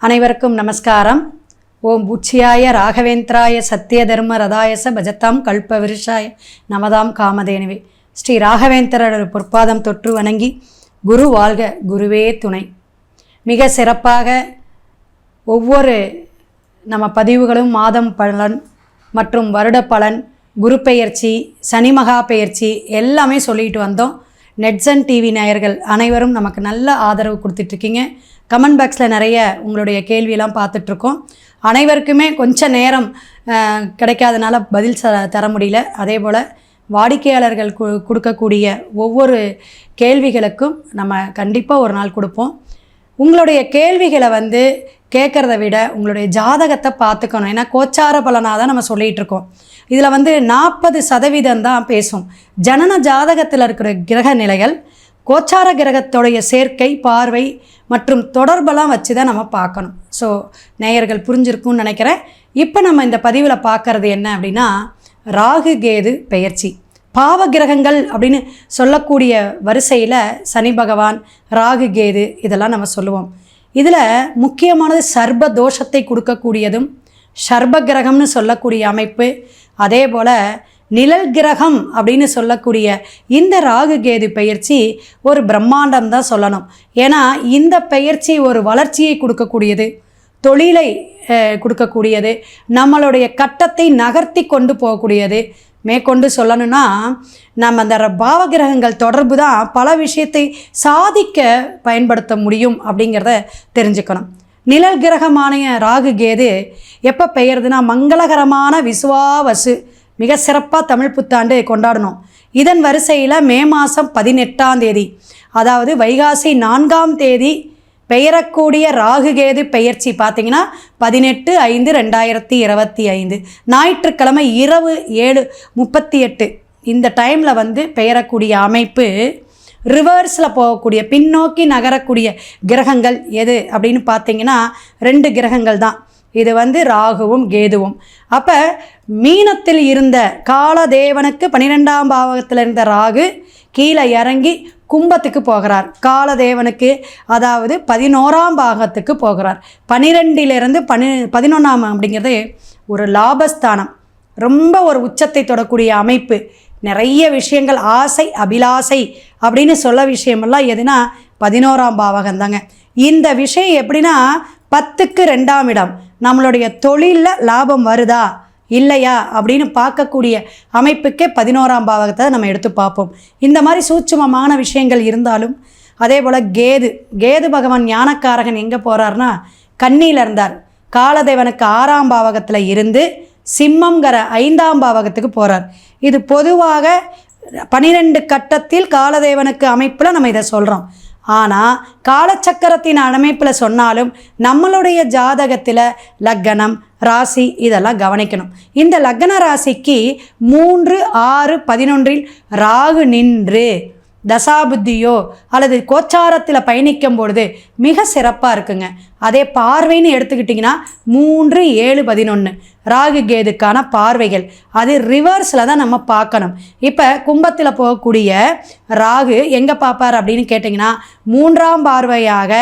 அனைவருக்கும் நமஸ்காரம். ஓம் உச்சியாய ராகவேந்திராய சத்திய தர்ம ரதாயச பஜத்தாம் கல்ப விருஷாய நமதாம் காமதேனுவே. ஸ்ரீ ராகவேந்திரர் பொற்பாதம் தொற்று வணங்கி குரு வாழ்க குருவே துணை. மிக சிறப்பாக ஒவ்வொரு நம்ம பதிவுகளும் மாதம் பலன் மற்றும் வருட பலன் குரு பெயர்ச்சி சனி மகா பெயர்ச்சி எல்லாமே சொல்லிட்டு வந்தோம். நெட்ஸன் டிவி நேயர்கள் அனைவரும் நமக்கு நல்ல ஆதரவு கொடுத்துட்ருக்கீங்க கமெண்ட் பாக்ஸில் நிறைய உங்களுடைய கேள்வியெல்லாம் பார்த்துட்ருக்கோம். அனைவருக்குமே கொஞ்சம் நேரம் கிடைக்காதனால பதில் ச தர முடியல. அதே போல் வாடிக்கையாளர்கள் கு கொடுக்கக்கூடிய ஒவ்வொரு கேள்விகளுக்கும் நம்ம கண்டிப்பாக ஒரு நாள் கொடுப்போம். உங்களுடைய கேள்விகளை வந்து கேட்குறத விட உங்களுடைய ஜாதகத்தை பார்த்துக்கணும். ஏன்னா கோச்சார பலனாக தான் நம்ம சொல்லிகிட்டு இருக்கோம் இதில் வந்து நாற்பது சதவீதம் தான் பேசும். ஜனன ஜாதகத்தில் இருக்கிற கிரக நிலைகள் கோச்சார கிரகத்தோடைய சேர்க்கை பார்வை மற்றும் தொடர்பெல்லாம் வச்சு தான் நம்ம பார்க்கணும். ஸோ நேயர்கள் புரிஞ்சிருக்கும்னு நினைக்கிறேன். இப்போ நம்ம இந்த பதிவில் பார்க்கறது என்ன அப்படின்னா ராகு கேது பெயர்ச்சி. பாவ கிரகங்கள் அப்படின்னு சொல்லக்கூடிய வரிசையில் சனி பகவான் ராகு கேது இதெல்லாம் நம்ம சொல்லுவோம். இதில் முக்கியமானது சர்ப தோஷத்தை கொடுக்கக்கூடியதும் சர்ப கிரகம்னு சொல்லக்கூடிய அமைப்பு. அதே போல் நிழல் கிரகம் அப்படின்னு சொல்லக்கூடிய இந்த ராகு கேது பெயர்ச்சி ஒரு பிரம்மாண்டம் தான் சொல்லணும். ஏன்னா இந்த பெயர்ச்சி ஒரு வளர்ச்சியை கொடுக்கக்கூடியது தொழிலை கொடுக்கக்கூடியது நம்மளுடைய கட்டத்தை நகர்த்தி கொண்டு போகக்கூடியது. மேற்கொண்டு சொல்லணும்னா நம்ம அந்த பாவகிரகங்கள் தொடர்பு தான் பல விஷயத்தை சாதிக்க பயன்படுத்த முடியும் அப்படிங்கிறத தெரிஞ்சுக்கணும். நிழல் கிரகமான ராகு கேது எப்போ பெயருதுன்னா மங்களகரமான விசுவாவசு. மிக சிறப்பாக தமிழ் புத்தாண்டு கொண்டாடணும். இதன் வரிசையில் மே மாதம் பதினெட்டாம் தேதி அதாவது வைகாசி நான்காம் தேதி பெயரக்கூடிய ராகுகேது பெயர்ச்சி பார்த்தீங்கன்னா பதினெட்டு ஐந்து ரெண்டாயிரத்தி இருபத்தி ஐந்து. ஞாயிற்றுக்கிழமை இரவு ஏழு முப்பத்தி எட்டு இந்த டைமில் வந்து பெயரக்கூடிய அமைப்பு ரிவர்ஸில் போகக்கூடிய பின்னோக்கி நகரக்கூடிய கிரகங்கள் எது அப்படின்னு பார்த்தீங்கன்னா ரெண்டு கிரகங்கள் தான். இது வந்து ராகுவும் கேதுவும். அப்போ மீனத்தில் இருந்த காலதேவனுக்கு பன்னிரெண்டாம் பாவகத்தில் இருந்த ராகு கீழே இறங்கி கும்பத்துக்கு போகிறார். காலதேவனுக்கு அதாவது பதினோராம் பாகத்துக்கு போகிறார். பனிரெண்டிலிருந்து பனி பதினொன்றாம் அப்படிங்கிறது ஒரு லாபஸ்தானம். ரொம்ப ஒரு உச்சத்தை தொடக்கூடிய அமைப்பு. நிறைய விஷயங்கள் ஆசை அபிலாசை அப்படின்னு சொல்ல விஷயமெல்லாம் எதுனா பதினோராம் பாவகம் தாங்க இந்த விஷயம் எப்படின்னா பத்துக்கு ரெண்டாம் இடம். நம்மளுடைய தொழிலில் லாபம் வருதா? இல்லையா? அப்படின்னு பார்க்கக்கூடிய அமைப்புக்கே பதினோராம் பாவகத்தை நம்ம எடுத்து பார்ப்போம். இந்த மாதிரி சூட்சுமமான விஷயங்கள் இருந்தாலும் அதே போல் கேது கேது பகவான் ஞானக்காரகன் எங்கே போகிறாருன்னா கண்ணியில் இருந்தார். காலதேவனுக்கு ஆறாம் பாவகத்தில் இருந்து சிம்மங்கிற ஐந்தாம் பாவகத்துக்கு போகிறார் இது பொதுவாக பனிரெண்டு கட்டத்தில் காலதேவனுக்கு அமைப்பில் நம்ம இதை சொல்கிறோம் ஆனால் காலச்சக்கரத்தின் அமைப்பில் சொன்னாலும் நம்மளுடைய ஜாதகத்தில் லக்கணம் ராசி இதெல்லாம் கவனிக்கணும். இந்த லக்ன ராசிக்கு மூன்று ஆறு பதினொன்றில் ராகு நின்று தசாபுத்தியோ அல்லது கோச்சாரத்தில் பயணிக்கும் பொழுது மிக சிறப்பாக இருக்குங்க. அதே பார்வைன்னு எடுத்துக்கிட்டிங்கன்னா மூன்று ஏழு பதினொன்று ராகு கேதுக்கான பார்வைகள். அது ரிவர்ஸில் தான் நம்ம பார்க்கணும். இப்போ கும்பத்தில் போகக்கூடிய ராகு எங்கே பார்ப்பார் அப்படின்னு கேட்டிங்கன்னா மூன்றாம் பார்வையாக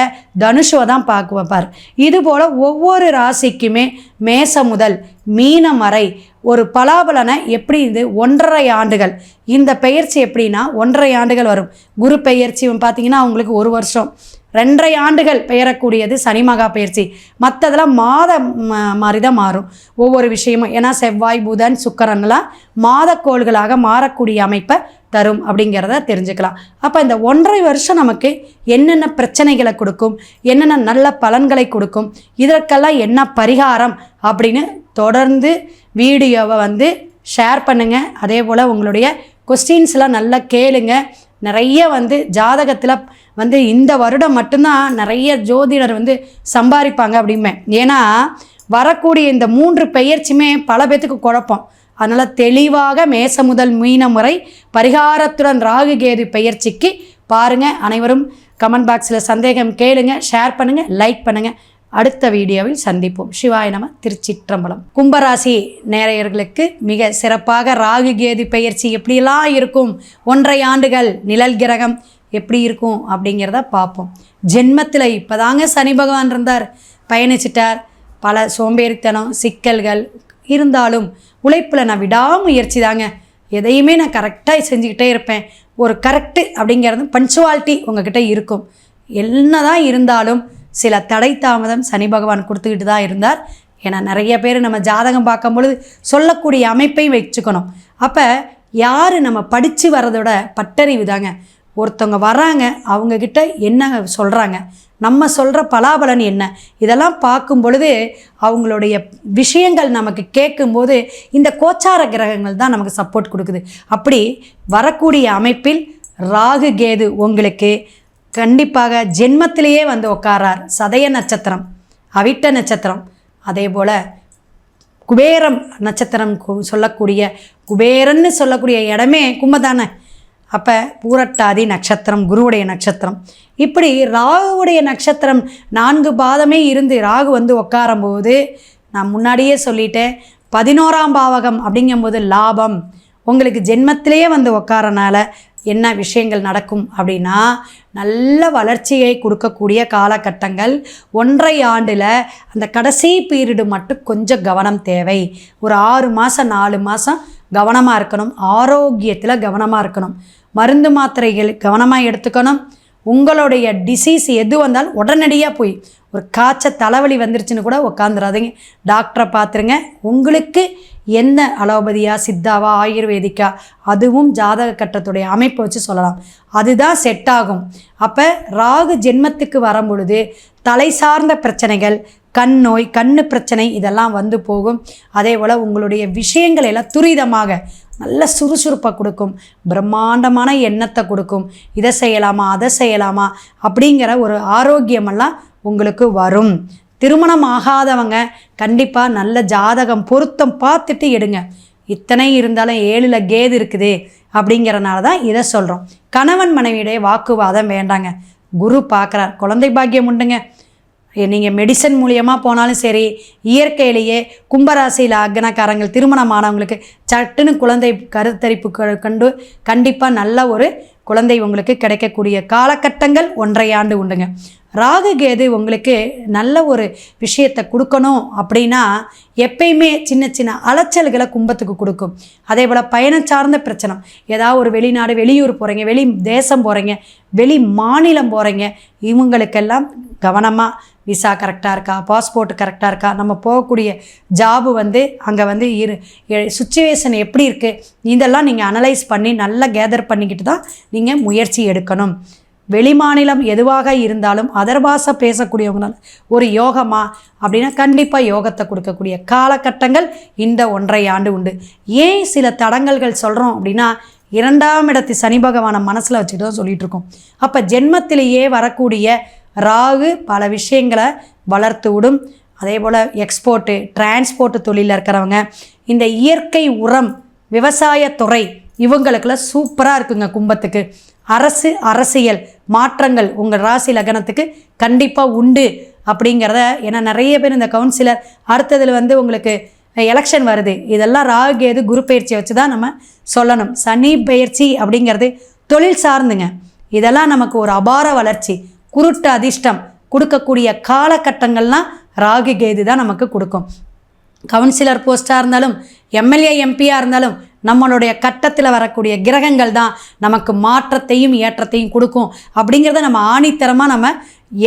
தனுஷுவை தான் பார்க்க வைப்பார். இதுபோல் ஒவ்வொரு ராசிக்குமே மேச முதல் மீனம் வரை ஒரு பலாபலனை எப்படி இது ஒன்றரை ஆண்டுகள்? இந்த பெயர்ச்சி எப்படின்னா ஒன்றரை ஆண்டுகள் வரும். குரு பெயர்ச்சி பார்த்தீங்கன்னா அவங்களுக்கு ஒரு வருஷம். ரெண்டரை ஆண்டுகள் பெயரக்கூடியது சனி மகா பயிற்சி மற்றதெல்லாம் மாத மாதிரி தான் மாறும். ஒவ்வொரு விஷயமும் ஏன்னா செவ்வாய் புதன் சுக்கரன்லாம் மாதக்கோள்களாக மாறக்கூடிய அமைப்பை தரும் அப்படிங்கிறத தெரிஞ்சுக்கலாம். அப்போ இந்த ஒன்றரை வருஷம் நமக்கு என்னென்ன பிரச்சனைகளை கொடுக்கும் என்னென்ன நல்ல பலன்களை கொடுக்கும் இதற்கெல்லாம் என்ன பரிகாரம் அப்படின்னு தொடர்ந்து வீடியோவை வந்து ஷேர் பண்ணுங்கள் அதே போல் உங்களுடைய கொஸ்டின்ஸ்லாம் நல்லா கேளுங்கள் நிறைய வந்து ஜாதகத்தில் வந்து இந்த வருடம் மட்டும்தான் நிறைய ஜோதிடர் வந்து சம்பாதிப்பாங்க அப்படிம்பேன். ஏன்னா வரக்கூடிய இந்த மூன்று பெயர்ச்சியுமே பல பேத்துக்கு குழப்பம். அதனால் தெளிவாக மேச முதல் மீன முறை பரிகாரத்துடன் ராகு கேது பெயர்ச்சிக்கு பாருங்கள் அனைவரும் கமெண்ட் பாக்ஸில் சந்தேகம் கேளுங்கள் ஷேர் பண்ணுங்கள் லைக் பண்ணுங்கள் அடுத்த வீடியோவில் சந்திப்போம். சிவாய நம திருச்சிற்றம்பலம். கும்பராசி நேரையர்களுக்கு மிக சிறப்பாக ராகு கேது பயிற்சி எப்படியெல்லாம் இருக்கும்? ஒன்றை ஆண்டுகள் நிழல் கிரகம் எப்படி இருக்கும் அப்படிங்கிறத பார்ப்போம். ஜென்மத்தில் இப்போதாங்க சனி பகவான் இருந்தார். பயணிச்சிட்டார். பல சோம்பேறித்தனம் சிக்கல்கள் இருந்தாலும் உழைப்பில் நான் விடாமுயற்சி தாங்க. எதையுமே நான் கரெக்டாக செஞ்சுக்கிட்டே இருப்பேன். ஒரு கரெக்டு அப்படிங்கிறது பஞ்சுவாலிட்டி உங்ககிட்ட இருக்கும். என்ன தான் இருந்தாலும் சில தடை தாமதம் சனி பகவான் கொடுத்துக்கிட்டு தான் இருந்தார். ஏன்னா நிறைய பேர் நம்ம ஜாதகம் பார்க்கும் பொழுது சொல்லக்கூடிய அமைப்பையும் வச்சுக்கணும். அப்போ யார் நம்ம படித்து வர்றதோட பட்டறிவு தாங்க. ஒருத்தவங்க வராங்க அவங்கக்கிட்ட என்ன சொல்கிறாங்க நம்ம சொல்கிற பலாபலன் என்ன? இதெல்லாம் பார்க்கும் பொழுது அவங்களுடைய விஷயங்கள் நமக்கு கேட்கும்போது இந்த கோச்சார கிரகங்கள் தான் நமக்கு சப்போர்ட் கொடுக்குது. அப்படி வரக்கூடிய அமைப்பில் ராகு கேது உங்களுக்கு கண்டிப்பாக ஜென்மத்திலேயே வந்து உட்காரார் சதய நட்சத்திரம் அவிட்ட நட்சத்திரம். அதே போல் குபேரம் நட்சத்திரம் கு- சொல்லக்கூடிய குபேரன்னு சொல்லக்கூடிய இடமே கும்பதானே? அப்போ பூரட்டாதி நட்சத்திரம் குருவுடைய நட்சத்திரம். இப்படி ராகுவுடைய நட்சத்திரம் நான்கு பாதமே இருந்து ராகு வந்து உட்காரும்போது நான் முன்னாடியே சொல்லிட்டேன் பதினோராம் பாவகம் அப்படிங்கும்போது லாபம். உங்களுக்கு ஜென்மத்திலேயே வந்து உட்காரனால என்ன விஷயங்கள் நடக்கும் அப்படின்னா நல்ல வளர்ச்சியை கொடுக்கக்கூடிய காலகட்டங்கள். ஒன்றை ஆண்டில் அந்த கடைசி பீரியடு மட்டும் கொஞ்சம் கவனம் தேவை. ஒரு ஆறு மாதம் நாலு மாதம் கவனமாக இருக்கணும். ஆரோக்கியத்தில் கவனமாக இருக்கணும். மருந்து மாத்திரைகள் கவனமாக எடுத்துக்கணும். உங்களுடைய டிசீஸ் எது வந்தாலும் உடனடியாக போய் ஒரு காய்ச்ச தலைவலி வந்துருச்சுன்னு கூட உட்காந்துடாதீங்க டாக்டரை பார்த்துருங்க. உங்களுக்கு என்ன அலோபதியா சித்தாவா ஆயுர்வேதிக்கா அதுவும் ஜாதக கட்டத்துடைய அமைப்பை வச்சு சொல்லலாம். அதுதான் செட் ஆகும். அப்போ ராகு ஜென்மத்துக்கு வரும் பொழுது தலை சார்ந்த பிரச்சனைகள் கண் நோய் கண்ணு பிரச்சனை இதெல்லாம் வந்து போகும். அதே போல் உங்களுடைய விஷயங்கள் எல்லாம் துரிதமாக நல்ல சுறுசுறுப்பை கொடுக்கும். பிரம்மாண்டமான எண்ணத்தை கொடுக்கும். இதை செய்யலாமா அதை செய்யலாமா அப்படிங்கிற ஒரு ஆரோக்கியமெல்லாம் உங்களுக்கு வரும். திருமணம் ஆகாதவங்க கண்டிப்பாக நல்ல ஜாதகம் பொருத்தம் பார்த்துட்டு எடுங்க. இத்தனை இருந்தாலும் ஏழில் கேது இருக்குது அப்படிங்கிறனால தான் இதை சொல்கிறோம் கணவன் மனைவியுடைய வாக்குவாதம் வேண்டாங்க. குரு பார்க்குறார். குழந்தை பாக்கியம் உண்டுங்க. நீங்கள் மெடிசன் மூலியமாக போனாலும் சரி இயற்கையிலேயே கும்பராசியில் அக்னக்காரங்கள் திருமணமானவங்களுக்கு சட்டுன்னு குழந்தை கருத்தரிப்பு கண்டு கண்டிப்பாக நல்ல ஒரு குழந்தை உங்களுக்கு கிடைக்கக்கூடிய காலகட்டங்கள் ஒன்றை ஆண்டு உண்டுங்க. ராகு கேது உங்களுக்கு நல்ல ஒரு விஷயத்தை கொடுக்கணும் அப்படின்னா எப்பயுமே சின்ன சின்ன அலைச்சல்களை கும்பத்துக்கு கொடுக்கும். அதே போல் பயணம் சார்ந்த பிரச்சனை. ஏதாவது ஒரு வெளிநாடு வெளியூர் போகிறீங்க வெளி தேசம் போகிறீங்க வெளி மாநிலம் போகிறீங்க இவங்களுக்கெல்லாம் கவனமாக விசா கரெக்டாக இருக்கா பாஸ்போர்ட் கரெக்டாக இருக்கா நம்ம போகக்கூடிய ஜாபு வந்து அங்கே வந்து இரு சுச்சுவேஷன் எப்படி இருக்குது இதெல்லாம் நீங்கள் அனலைஸ் பண்ணி நல்லா கேதர் பண்ணிக்கிட்டு தான் நீங்கள் முயற்சி எடுக்கணும். வெளிமாநிலம் எதுவாக இருந்தாலும் அதர் பேசக்கூடியவங்களால் ஒரு யோகமா? அப்படின்னா கண்டிப்பாக யோகத்தை கொடுக்கக்கூடிய காலகட்டங்கள் இந்த ஒன்றை ஆண்டு உண்டு. ஏன் சில தடங்கல்கள் சொல்கிறோம் அப்படின்னா இரண்டாம் இடத்து சனி பகவானை மனசில் வச்சுட்டு தான் சொல்லிகிட்டு இருக்கோம் அப்போ ஜென்மத்திலேயே வரக்கூடிய ராகு பல விஷயங்களை வளர்த்து விடும். அதே போல் எக்ஸ்போர்ட்டு டிரான்ஸ்போர்ட் தொழிலில் இருக்கிறவங்க இந்த இயற்கை உரம் விவசாயத்துறை இவங்களுக்கெல்லாம் சூப்பராக இருக்குங்க கும்பத்துக்கு. அரசு அரசியல் மாற்றங்கள் உங்கள் ராசி லக்னத்துக்கு கண்டிப்பாக உண்டு அப்படிங்கிறத ஏன்னா நிறைய பேர் இந்த கவுன்சிலர் அடுத்ததில் வந்து உங்களுக்கு எலெக்ஷன் வருது. இதெல்லாம் ராகு கேது குரு பயிற்சியை வச்சு தான் நம்ம சொல்லணும். சனி பயிற்சி அப்படிங்கிறது தொழில் சார்ந்துங்க. இதெல்லாம் நமக்கு ஒரு அபார வளர்ச்சி. குருட்டு அதிர்ஷ்டம். கொடுக்கக்கூடிய காலகட்டங்கள்லாம் ராகு கேது தான் நமக்கு கொடுக்கும். கவுன்சிலர் போஸ்ட்டாக இருந்தாலும் எம்எல்ஏ எம்பியாக இருந்தாலும் நம்மளுடைய கட்டத்தில் வரக்கூடிய கிரகங்கள் தான் நமக்கு மாற்றத்தையும் ஏற்றத்தையும் கொடுக்கும். அப்படிங்கிறத நம்ம ஆணித்தரமாக நம்ம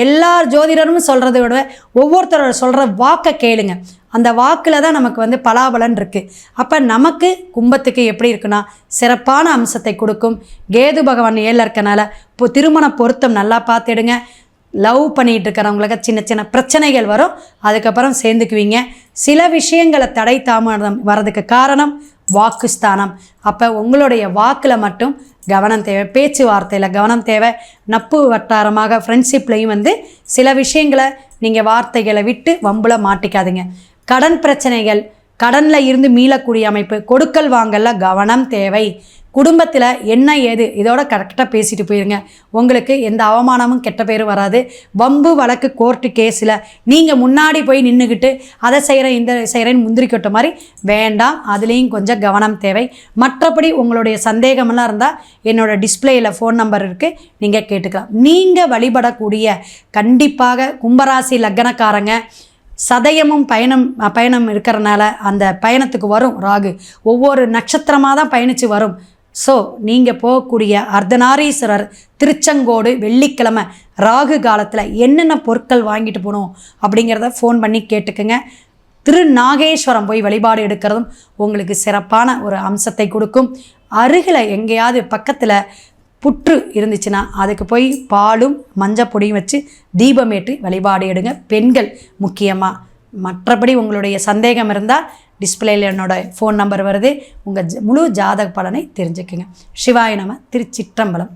எல்லா ஜோதிடரும் சொல்கிறத விட ஒவ்வொருத்தரோட சொல்கிற வாக்கை கேளுங்க. அந்த வாக்கில் தான் நமக்கு வந்து பலாபலன் இருக்குது அப்போ நமக்கு கும்பத்துக்கு எப்படி இருக்குன்னா சிறப்பான அம்சத்தை கொடுக்கும். கேது பகவான் ஏழில் இருக்கனால இப்போ திருமண பொருத்தம் நல்லா பார்த்துடுங்க. லவ் பண்ணிகிட்டு இருக்கிறவங்களுக்கு சின்ன சின்ன பிரச்சனைகள் வரும். அதுக்கப்புறம் சேர்ந்துக்குவீங்க. சில விஷயங்களை தடை தாமதம் வர்றதுக்கு காரணம் வாக்குஸ்தானம். அப்போ உங்களுடைய வாக்கில் மட்டும் கவனம் தேவை. பேச்சுவார்த்தையில் கவனம் தேவை. நட்பு வட்டாரமாக ஃப்ரெண்ட்ஷிப்லேயும் வந்து சில விஷயங்களை நீங்கள் வார்த்தைகளை விட்டு வம்புல மாட்டிக்காதீங்க. கடன் பிரச்சனைகள் கடனில் இருந்து மீளக்கூடிய அமைப்பு கொடுக்கல் வாங்கல கவனம் தேவை. குடும்பத்தில் என்ன ஏது இதோட கரெக்டாக பேசிட்டு போயிருங்க. உங்களுக்கு எந்த அவமானமும் கெட்ட பேரும் வராது. வம்பு வழக்கு கோர்ட்டு கேஸில் நீங்கள் முன்னாடி போய் நின்றுக்கிட்டு அதை செய்கிறேன் இந்த செய்கிறேன்னு முந்திரி கொட்ட மாதிரி வேண்டாம். அதுலேயும் கொஞ்சம் கவனம் தேவை. மற்றபடி உங்களுடைய சந்தேகமெல்லாம் இருந்தால் என்னோட டிஸ்பிளேயில் ஃபோன் நம்பர் இருக்குது நீங்கள் கேட்டுக்கலாம். நீங்கள் வழிபடக்கூடிய கண்டிப்பாக கும்பராசி லக்னக்காரங்க சதயமும் பயணம் பயணம் இருக்கிறனால அந்த பயணத்துக்கு வரும் ராகு. ஒவ்வொரு நட்சத்திரமாக தான் பயணித்து வரும். ஸோ நீங்கள் போகக்கூடிய அர்த்தநாரீஸ்வரர் திருச்செங்கோடு வெள்ளிக்கிழமை ராகு காலத்தில் என்னென்ன பொருட்கள் வாங்கிட்டு போகணும் அப்படிங்கிறத ஃபோன் பண்ணி கேட்டுக்குங்க. திருநாகேஸ்வரம் போய் வழிபாடு எடுக்கிறதும் உங்களுக்கு சிறப்பான ஒரு அம்சத்தை கொடுக்கும். அருகில் எங்கேயாவது பக்கத்தில் புற்று இருந்துச்சுன்னா அதுக்கு போய் பாலும் மஞ்சள் பொடியும் வச்சு தீபமேட்டு வழிபாடு எடுங்க. பெண்கள் முக்கியமாக மற்றபடி உங்களுடைய சந்தேகம் இருந்தால் டிஸ்பிளேயில் என்னோட ஃபோன் நம்பர் வருது. உங்கள் முழு ஜாதக பலனை தெரிஞ்சுக்குங்க. சிவாய நம திருச்சிற்றம்பலம்.